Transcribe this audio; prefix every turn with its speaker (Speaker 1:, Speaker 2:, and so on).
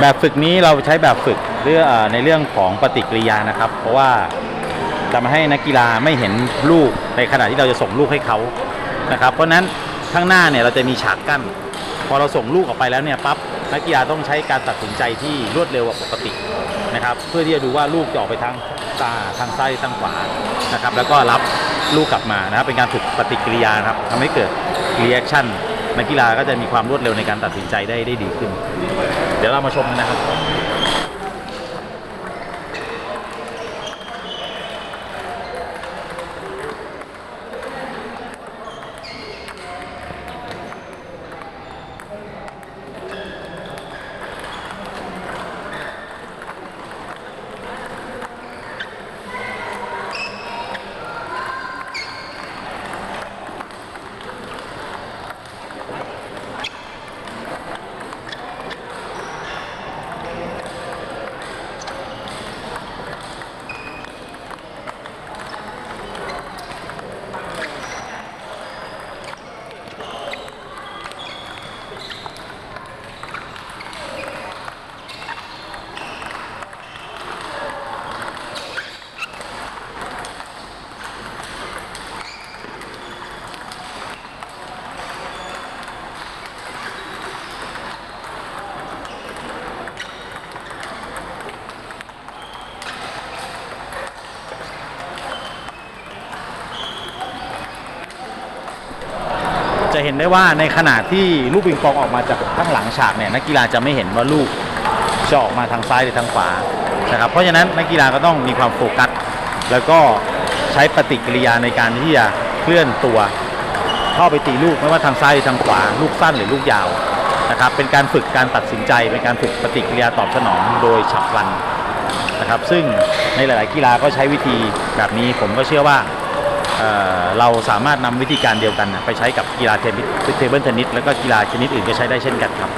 Speaker 1: แบบฝึกนี้เราใช้แบบฝึกเรื่องในเรื่องของปฏิกิริยานะครับ เพราะว่าจะมาให้นักกีฬาไม่เห็นลูกในขณะที่เราจะส่งลูกให้เขานะครับ เพราะนั้นข้างหน้าเนี่ยเราจะมีฉากกั้น พอเราส่งลูกออกไปแล้วเนี่ยปั๊บนักกีฬาต้องใช้การตัดสินใจที่รวดเร็วกว่าปกตินะครับ เพื่อที่จะดูว่าลูกจะออกไปทางตาทางซ้ายทางขวานะครับ แล้วก็รับลูกกลับมานะครับเป็นการฝึกปฏิกิริยานะครับทำให้เกิด reaction นั กกีฬาก็จะมีความรวดเร็วในการตัดสินใจได้ได้ดีขึ้น เดี๋ยวเรามาชมกันนะครับ จะเห็นได้ว่าในขณะที่ลูกปิงปองออกมาจากข้างหลังฉากเนี่ยนักกีฬาจะไม่เห็นว่าลูกจะออกมาทางซ้ายหรือทางขวานะครับเพราะฉะนั้นนักกีฬาก็ต้องมีความโฟกัส แล้วก็ใช้ปฏิกิริยาในการที่จะเคลื่อนตัวเข้าไปตีลูกไม่ว่าทางซ้ายหรือทางขวา ลูกสั้นหรือลูกยาวนะครับเป็นการฝึกการตัดสินใจเป็นการฝึกปฏิกิริยาตอบสนองโดยฉับพลันนะครับซึ่งในหลาย ๆ กีฬาก็ใช้วิธีแบบนี้ผมก็เชื่อว่า เราสามารถนำวิธีการเดียวกันไปใช้กับกีฬาเทเทเบิลเทนนิสแล้วก็กีฬาชนิดอื่นก็ใช้ได้เช่นกันครับ